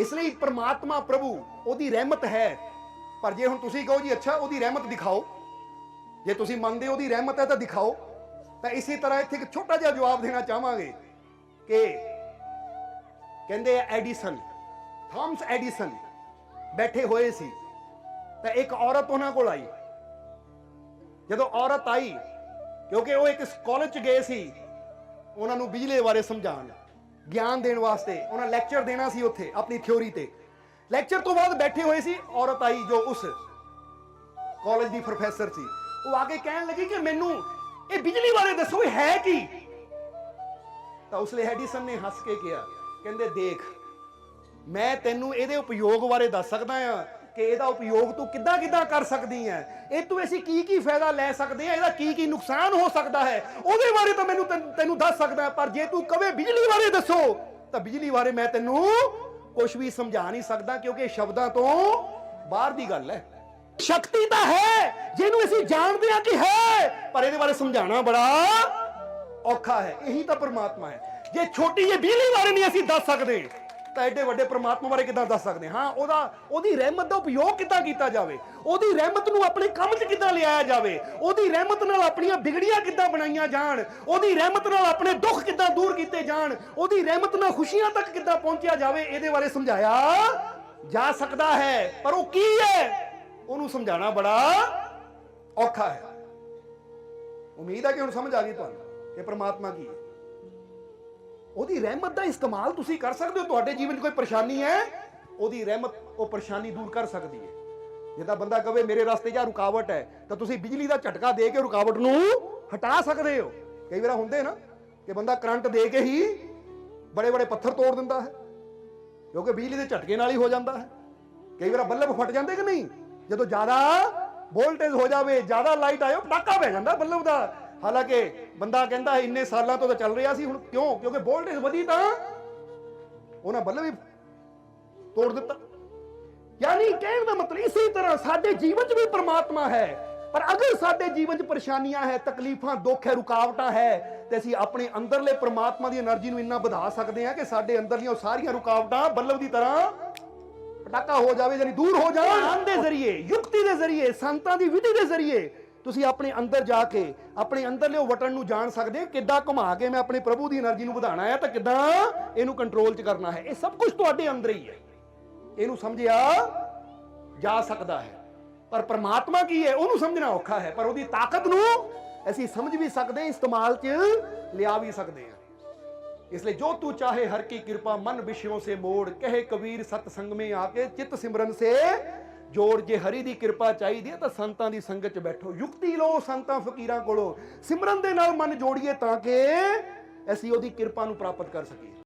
ਇਸ ਲਈ ਪ੍ਰਮਾਤਮਾ ਪ੍ਰਭੂ ਉਹਦੀ ਰਹਿਮਤ ਹੈ। ਪਰ ਜੇ ਹੁਣ ਤੁਸੀਂ ਕਹੋ ਜੀ, ਅੱਛਾ, ਉਹਦੀ ਰਹਿਮਤ ਦਿਖਾਓ। ਜੇ ਤੁਸੀਂ ਮੰਨਦੇ ਉਹਦੀ ਰਹਿਮਤ ਹੈ ਤਾਂ ਦਿਖਾਓ। ਤਾਂ ਇਸੇ ਤਰ੍ਹਾਂ ਇੱਥੇ ਇੱਕ ਛੋਟਾ ਜਿਹਾ ਜਵਾਬ ਦੇਣਾ ਚਾਹਾਂਗੇ ਕਿ ਕਹਿੰਦੇ ਆ ਐਡੀਸਨ, ਥਾਮਸ ਐਡੀਸਨ ਬੈਠੇ ਹੋਏ ਸੀ। ਤਾਂ ਇੱਕ ਔਰਤ ਉਹਨਾਂ ਕੋਲ ਆਈ। ਜਦੋਂ ਔਰਤ ਆਈ, ਕਿਉਂਕਿ ਉਹ ਇੱਕ ਕਾਲਜ ਚ ਗਏ ਸੀ, ਉਹਨਾਂ ਨੂੰ ਬਿਜਲੀ ਬਾਰੇ ਸਮਝਾਉਣ। ਗਿਆਨ ਦੇਣ ਵਾਸਤੇ ਉਹਨਾਂ ਲੈਕਚਰ ਦੇਣਾ ਸੀ ਉੱਥੇ, ਆਪਣੀ ਥਿਉਰੀ ਤੇ। ਲੈਕਚਰ ਤੋਂ ਬਾਅਦ ਬੈਠੇ ਹੋਏ ਸੀ ਔਰਤ ਆਈ ਜੋ ਉਸ ਕਾਲਜ ਦੀ ਪ੍ਰੋਫੈਸਰ ਸੀ। ਉਹ ਆ ਕੇ ਕਹਿਣ ਲੱਗੀ ਕਿ ਮੈਨੂੰ ਇਹ ਬਿਜਲੀ ਬਾਰੇ ਦੱਸੋ, ਇਹ ਹੈ ਕੀ? ਤਾਂ ਉਸ ਹੈਡੀਸਨ ਨੇ ਹੱਸ ਕੇ ਕਿਹਾ, ਕਹਿੰਦੇ, ਦੇਖ, ਮੈਂ ਤੈਨੂੰ ਇਹਦੇ ਉਪਯੋਗ ਬਾਰੇ ਦੱਸ ਸਕਦਾ ਆ ਕਿ ਇਹਦਾ ਉਪਯੋਗ ਤੂੰ ਕਿੱਦਾਂ ਕਿੱਦਾਂ ਕਰ ਸਕਦੀ ਹੈ ਇਹ ਤੋਂ ਅਸੀਂ ਕੀ ਕੀ ਫਾਇਦਾ ਲੈ ਸਕਦੇ ਆ ਇਹਦਾ ਕੀ ਕੀ ਨੁਕਸਾਨ ਹੋ ਸਕਦਾ ਹੈ? ਉਹਦੇ ਬਾਰੇ ਤਾਂ ਮੈਨੂੰ ਤੈਨੂੰ- ਦੱਸ ਸਕਦਾ ਪਰ ਜੇ ਤੂੰ ਕਵੇ ਬਿਜਲੀ ਬਾਰੇ ਦੱਸੋ, ਤਾਂ ਬਿਜਲੀ ਬਾਰੇ ਮੈਂ ਤੈਨੂੰ ਕੁਝ ਵੀ ਸਮਝਾ ਨਹੀਂ ਸਕਦਾ, ਕਿਉਂਕਿ ਸ਼ਬਦਾਂ ਤੋਂ ਬਾਹਰ ਦੀ ਗੱਲ ਹੈ ਸ਼ਕਤੀ ਤਾਂ ਹੈ, ਜਿਹਨੂੰ ਅਸੀਂ ਜਾਣਦੇ ਹਾਂ ਕਿ ਹੈ, ਪਰ ਇਹਦੇ ਬਾਰੇ ਸਮਝਾਉਣਾ ਬੜਾ ਔਖਾ ਹੈ। ਇਹੀ ਤਾਂ ਪਰਮਾਤਮਾ ਹੈ। ਜੇ ਛੋਟੀ ਜਿਹੀ ਬਿਜਲੀ ਬਾਰੇ ਨਹੀਂ ਅਸੀਂ ਦੱਸ ਸਕਦੇ ਤਾਂ ਐਡੇ ਵੱਡੇ ਪ੍ਰਮਾਤਮਾ ਬਾਰੇ ਕਿੱਦਾਂ ਦੱਸ ਸਕਦੇ? ਹਾਂ, ਉਹਦਾ, ਉਹਦੀ ਰਹਿਮਤ ਦਾ ਉਪਯੋਗ ਕਿੱਦਾਂ ਕੀਤਾ ਜਾਵੇ? ਉਹਦੀ ਰਹਿਮਤ ਨੂੰ ਆਪਣੇ ਕੰਮ 'ਚ ਕਿੱਦਾਂ ਲਿਆਇਆ ਜਾਵੇ? ਉਹਦੀ ਰਹਿਮਤ ਨਾਲ ਆਪਣੀਆਂ ਵਿਗੜੀਆਂ ਕਿੱਦਾਂ ਬਣਾਈਆਂ ਜਾਣ? ਉਹਦੀ ਰਹਿਮਤ ਨਾਲ ਆਪਣੇ ਦੁੱਖ ਕਿੱਦਾਂ ਦੂਰ ਕੀਤੇ ਜਾਣ? ਉਹਦੀ ਰਹਿਮਤ ਨਾਲ ਖੁਸ਼ੀਆਂ ਤੱਕ ਕਿੱਦਾਂ ਪਹੁੰਚਿਆ ਜਾਵੇ? ਇਹਦੇ ਬਾਰੇ ਸਮਝਾਇਆ ਜਾ ਸਕਦਾ ਹੈ। ਪਰ ਉਹ ਕੀ ਹੈ? ਉਹਨੂੰ ਸਮਝਾਉਣਾ ਬੜਾ ਔਖਾ ਹੈ। ਉਮੀਦ ਹੈ ਕਿ ਹੁਣ ਸਮਝ ਆ ਗਈ ਤੁਹਾਨੂੰ ਕਿ ਪ੍ਰਮਾਤਮਾ ਕੀ ਹੈ। ਉਹਦੀ ਰਹਿਮਤ ਦਾ ਇਸਤੇਮਾਲ ਤੁਸੀਂ ਕਰ ਸਕਦੇ ਹੋ, ਤੁਹਾਡੇ ਜੀਵਨ 'ਚ ਕੋਈ ਪਰੇਸ਼ਾਨੀ ਹੈ? ਉਹਦੀ ਰਹਿਮਤ, ਉਹ ਪਰੇਸ਼ਾਨੀ ਦੂਰ ਕਰ ਸਕਦੀ ਹੈ। ਜਿੱਦਾਂ ਬੰਦਾ ਕਵੇ, ਮੇਰੇ ਰਸਤੇ 'ਚ ਰੁਕਾਵਟ ਹੈ, ਤਾਂ ਤੁਸੀਂ ਬਿਜਲੀ ਦਾ ਝਟਕਾ ਦੇ ਕੇ ਰੁਕਾਵਟ ਨੂੰ ਹਟਾ ਸਕਦੇ ਹੋ। ਕਈ ਵਾਰ ਹੁੰਦੇ ਨਾ ਕਿ ਬੰਦਾ ਕਰੰਟ ਦੇ ਕੇ ਹੀ ਬੜੇ ਬੜੇ ਪੱਥਰ ਤੋੜ ਦਿੰਦਾ ਹੈ, ਕਿਉਂਕਿ ਬਿਜਲੀ ਦੇ ਝਟਕੇ ਨਾਲ ਹੀ ਹੋ ਜਾਂਦਾ ਹੈ। ਕਈ ਵਾਰ ਬੱਲਬ ਫਟ ਜਾਂਦੇ ਕਿ ਨਹੀਂ? ਜਦੋਂ ਜ਼ਿਆਦਾ ਵੋਲਟੇਜ ਹੋ ਜਾਵੇ, ਜ਼ਿਆਦਾ ਲਾਈਟ ਆਇਓ, ਪਟਾਕਾ ਪੈ ਜਾਂਦਾ ਬੱਲਬ ਦਾ। ਹਾਲਾਂਕਿ ਬੰਦਾ ਕਹਿੰਦਾ ਇੰਨੇ ਸਾਲਾਂ ਤੋਂ ਤਾਂ ਚੱਲ ਰਿਹਾ ਸੀ, ਹੁਣ ਕਿਉਂ? ਕਿਉਂਕਿ ਵੋਲਟੇਜ ਵਧੀ ਤਾਂ ਉਹਨਾਂ ਬੱਲੇ ਵੀ ਤੋੜ ਦਿੱਤਾ। ਯਾਨੀ ਕਹਿਣ ਦਾ ਮਤਲਬ ਇਸੇ ਤਰ੍ਹਾਂ, ਸਾਡੇ ਜੀਵਨ 'ਚ ਵੀ ਪਰਮਾਤਮਾ ਹੈ, ਪਰ ਅਗਰ ਸਾਡੇ ਜੀਵਨ 'ਚ ਪਰੇਸ਼ਾਨੀਆਂ ਹੈ, ਤਕਲੀਫਾਂ, ਦੁੱਖ ਹੈ, ਰੁਕਾਵਟਾਂ ਹੈ, ਤੇ ਅਸੀਂ ਆਪਣੇ ਅੰਦਰਲੇ ਪਰਮਾਤਮਾ ਦੀ એનર્ਜੀ ਨੂੰ ਇੰਨਾ ਵਧਾ ਸਕਦੇ ਹਾਂ ਕਿ ਸਾਡੇ ਅੰਦਰਲੀਆਂ ਉਹ ਸਾਰੀਆਂ ਰੁਕਾਵਟਾਂ ਬੱਲਬ ਦੀ ਤਰ੍ਹਾਂ ਪਟਾਕਾ ਹੋ ਜਾਵੇ, ਯਾਨੀ ਦੂਰ ਹੋ ਜਾਵੇ ਦੇ ਜ਼ਰੀਏ, ਯੁਕਤੀ ਦੇ ਜ਼ਰੀਏ, ਸੰਤਾਂ ਦੀ ਵਿਧੀ ਦੇ ਜ਼ਰੀਏ ਤੁਸੀਂ ਆਪਣੇ ਅੰਦਰ ਜਾ ਕੇ, ਆਪਣੇ ਅੰਦਰਲੇ ਵਟਣ ਨੂੰ ਜਾਣ ਸਕਦੇ ਹੋ, ਕਿੱਦਾਂ ਘੁਮਾ ਕੇ ਮੈਂ ਆਪਣੇ ਪ੍ਰਭੂ ਦੀ એનર્ਜੀ ਨੂੰ ਵਧਾਣਾ ਹੈ ਤਾਂ ਕਿੱਦਾਂ ਇਹਨੂੰ ਕੰਟਰੋਲ 'ਚ ਕਰਨਾ ਹੈ। ਇਹ ਸਭ ਕੁਝ ਤੁਹਾਡੇ ਅੰਦਰ ਹੀ ਹੈ। ਇਹਨੂੰ ਸਮਝਿਆ ਜਾ ਸਕਦਾ ਹੈ। ਪਰ ਪਰਮਾਤਮਾ ਕੀ ਹੈ? ਉਹਨੂੰ ਸਮਝਣਾ ਔਖਾ ਹੈ, ਪਰ ਉਹਦੀ ਤਾਕਤ ਨੂੰ ਅਸੀਂ ਸਮਝ ਵੀ ਸਕਦੇ ਹਾਂ ਇਸਤੇਮਾਲ 'ਚ ਲਿਆ ਵੀ ਸਕਦੇ ਹਾਂ। ਇਸ ਲਈ ਜੋ ਤੂੰ ਚਾਹੇ, ਹਰ ਕੀ ਕਿਰਪਾ ਮਨ ਵਿਸ਼ਿਓਂ ਸੇ ਮੋੜ, ਕਹੇ ਕਬੀਰ ਸਤ ਸੰਗ ਮੇ ਆ ਕੇ, ਚਿਤ ਸਿਮਰਨ ਸੇ ਜੋੜ ਜੇ ਹਰੀ ਦੀ ਕਿਰਪਾ ਚਾਹੀਦੀ ਹੈ ਤਾਂ ਸੰਤਾਂ ਦੀ ਸੰਗਤ 'ਚ ਬੈਠੋ। ਯੁਕਤੀ ਲਓ ਸੰਤਾਂ ਫਕੀਰਾਂ ਕੋਲੋਂ। ਸਿਮਰਨ ਦੇ ਨਾਲ ਮਨ ਜੋੜੀਏ ਤਾਂ ਕਿ ਅਸੀਂ ਉਹਦੀ ਕਿਰਪਾ ਨੂੰ ਪ੍ਰਾਪਤ ਕਰ ਸਕੀਏ।